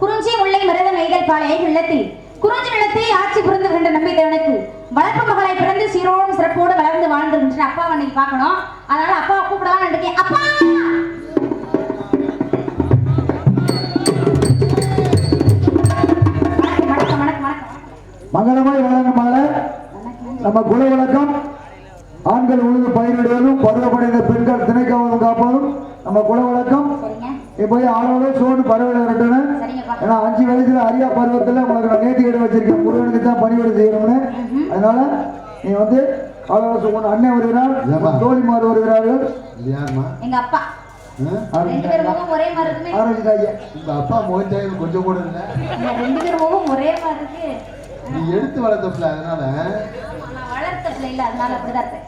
குறிஞ்சி முல்லை மருத நெய்தல் பாலை இல்லத்தில் குறிஞ்சி நிலத்தை ஆட்சி புரிந்து கொண்ட நம்பித்தவனுக்கு வளர்ப்பு மகளை பிறந்து சீரோடும் சிறப்போடு வளர்ந்து வாழ்ந்துருந்துச்சு அப்பாவை அன்னைக்கு பார்க்கணும். அதனால அப்பாவை கூப்பிடலாம் இருக்கேன் அப்பா! மங்களமாய் வழங்க மாலை நம்ம குல வழக்கம். ஆண்கள் உழுது பயிரிடுவதும் பருவப்படைந்த பெண்கள் திணைக்காவதும் காப்பதும் நம்ம குல வழக்கம். போய் ஆளோட கட்டணும் சரிங்கப்பா ஏன்னா அஞ்சு வயசுல அரியா பருவத்துல உனக்கு நான் நேர்த்தி கேட்டு வச்சிருக்கேன். முருகனுக்கு தான் பணிவிட செய்யணும்னு. அதனால நீ வந்து ஆளோட உன் அண்ணன் வருகிறார் தோழிமார் வருகிறார்கள். யாருமா எங்க அப்பா. அப்பா முகச்சாயம் கொஞ்சம் கூட இல்ல. ரெண்டு பேர் முகம் ஒரே மாதிரி இருக்கு. நீ எடுத்து வளர்த்தப்பல அதனால? நான் வளர்த்த பிள்ளை இல்ல அதனால அப்படிதான் இருப்பேன்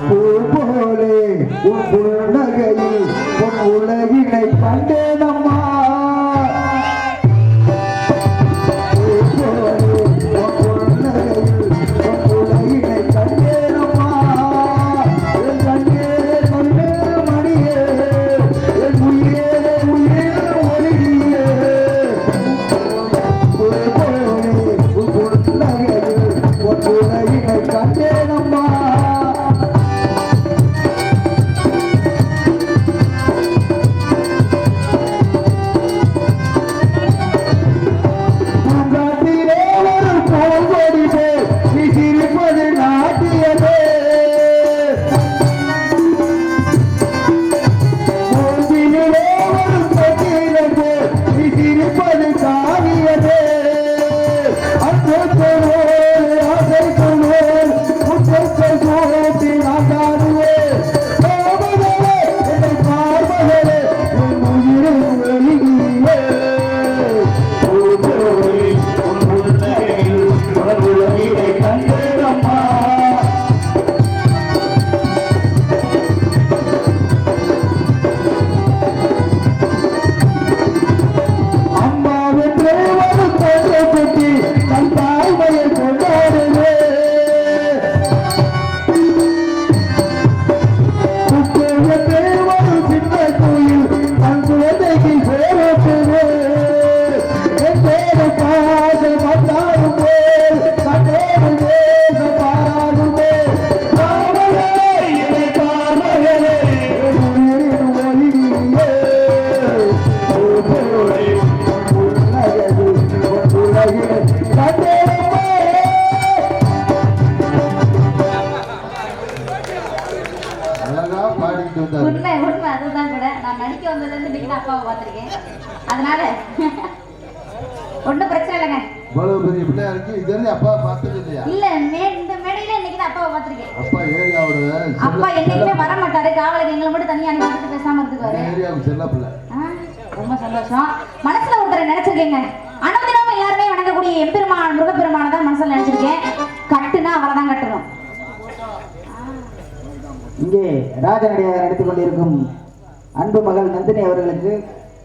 பூ போலே உன் புன்னகையில் உன் உலகினை கண்டேனம்மா தான் அப்பாவை பார்த்திருக்கேன் அதனால ஒண்ணும் பிரச்சனை இல்லைங்க. இவ்வளவு பெரிய பிள்ளையா இருக்கு. இது வரையும் அப்பா பார்த்தது இல்லையா? இல்ல மே இந்த மேடையில இன்னைக்கு தான் அப்பாவை பார்த்திருக்கேன். அப்பா ஏரியாவோட அப்பா என்னைக்குமே வர மாட்டாரு காவலுக்கு எங்களை மட்டும் தனியா அனுப்பிட்டு பேசாம இருந்துக்குவாரு. ஏரியாவுக்கு செல்ல பிள்ளை. ரொம்ப சந்தோஷம். மனசுல ஒருத்தரை நினைச்சிருக்கேங்க. அனுதினமும் எல்லாருமே வணங்கக்கூடிய எம்பெருமான் முருகப்பெருமானை தான் மனசுல நினைச்சிருக்கேன். கட்டுனா அவரை தான் கட்டணும் இங்கே ராஜநடியாக நடித்துக் கொண்டிருக்கும் அன்பு மகள் நந்தினி அவர்களுக்கு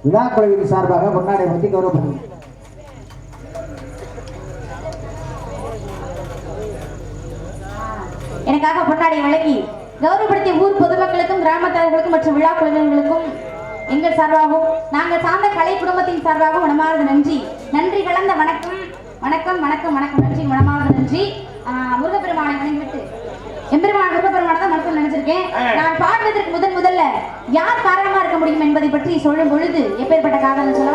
விழா குழுவின் சார்பாக பொன்னாடை பற்றி கௌரவப்படுகிறது எனக்காக பொன்னாடி வழங்கி கௌரவப்படுத்திய ஊர் பொதுமக்களுக்கும் கிராமத்தார்களுக்கும் மற்றும் விழா குழுவினர்களுக்கும் எங்கள் சார்பாகவும் நாங்கள் சார்ந்த கலை குடும்பத்தின் சார்பாகவும் மனமார்ந்த நன்றி. நன்றி கலந்த வணக்கம். வணக்கம் வணக்கம் வணக்கம். நன்றி மனமார்ந்த நன்றி. முருகப்பெருமானை வணங்கிவிட்டு எம்பெருமான் முருகப்பெருமானை தான் மனசில் நினைச்சிருக்கேன். நான் பாடுவதற்கு முதன் முதல்ல யார் காரணமா இருக்க முடியும் என்பதை பற்றி சொல்லும் பொழுது எப்பேற்பட்ட காரணம் சொல்லவா